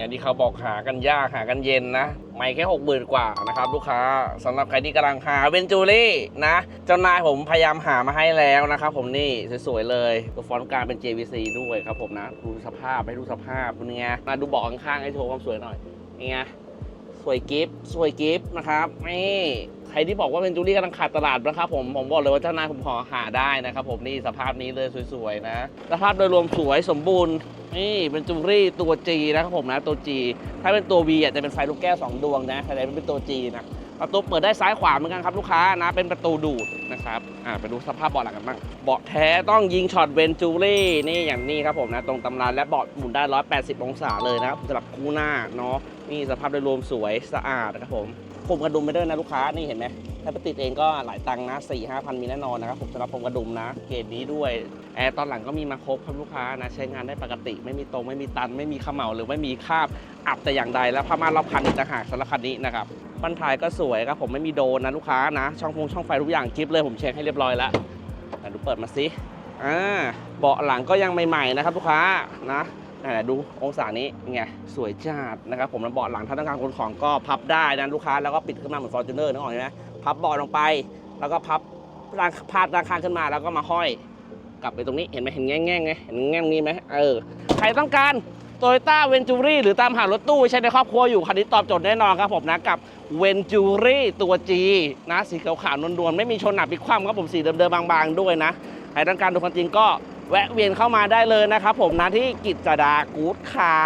อย่างที่เขาบอกหากันยากหากันเย็นนะ ไม่แค่หกหมื่นกว่านะครับลูกค้าสำหรับใครที่กำลังหาเวนจูรี่นะ เจ้านายผมพยายามหามาให้แล้วนะครับผมนี่สวยๆเลยตัวฟอนต์กลางเป็น JVC ด้วยครับผมนะ ดูสภาพให้ดูสภาพเป็นไงมาดูบอกข้างๆให้โชว์ความสวยหน่อยนี่ไง สวยกิฟต์สวยกิฟต์นะครับนี่ใครที่บอกว่าเป็นจูรี่กำลังขาดตลาดนะครับผมผมบอกเลยว่าเจ้านายผมขอหาได้นะครับผมนี่สภาพนี้เลยสวยๆนะสภาพโดยรวมสวยสมบูรณ์นี่เป็นจูรี่ตัว G นะครับผมนะตัว G ถ้าเป็นตัว V อะจะเป็นไฟลูกแก้ว2ดวงนะแต่เป็นตัว G นะ ประตูเปิดได้ซ้ายขวาเหมือนกันครับลูกค้านะเป็นประตูดูดนะครับอ่าไปดูสภาพเบาะหลังกันบ้างเบาะแท้ต้องยิงช็อตเวนจูรี่นี่อย่างนี้ครับผมนะตรงตำราและเบาะหมุนได้ 180 องศาเลยนะครับสำหรับคู่หน้าเนาะนี่สภาพโดยรวมสวยสะอาดนะครับผม ผมกระดุมไปด้วยนะลูกค้านี่เห็นไหมถ้าไปติดเองก็หลายตังค์นะ4 5 0 0 0มีแน่นอนนะครับผมสำหรับผมกระดุมนะเกรดนี้ด้วยแอร์ตอนหลังก็มีมาครบครับลูกค้านะใช้งานได้ปกติ ไม่มีตรงไม่มีตัน ไม่มีขม่าหรือไม่มีคราบอับแต่อย่างใดแล้วผ้าม่านรอบคันอีกต่างหากสำหรับคันนี้นะครับบันทายก็สวยครับผมไม่มีโดนนะลูกค้านะ ช่องฟงช่องไฟทุกอย่างคลิปเลยผมเช็คให้เรียบร้อยแล้วแต่ดูเปิดมาสิอ่าเบาะหลังก็ยังใหม่ๆนะครับลูกค้านะ นั่นแหละดูองศานี้ไงสวยจัดนะครับผมแล้วเบาะหลังถ้าต้องการขนของก็พับได้นะลูกค้าแล้วก็ปิดขึ้นมาเหมือนฟอร์จูเนอร์นึกออกไหมพับเบาะลงไป แล้วก็พับด้านพาดด้านข้างขึ้นมาแล้วก็มาห้อย กลับไปตรงนี้เห็นไหมเห็นแง่งๆไงเห็นแง่งนี้ไหมเออใครต้องการโตโยต้าเวนจูรี่หรือตามหารถตู้ใช้ในครอบครัวอยู่คันนี้ตอบโจทย์แน่นอนครับผมนะกับเวนจูรี่ตัว G นะสีขาวๆนวลๆไม่มีชนหนักพิกคว่ำครับผมสีเดิมๆบางๆด้วยนะใครต้องการดูความจริงก็ แวะเวียนเข้ามาได้เลยนะครับผมนะที่กิจจดากู๊ดค่ะ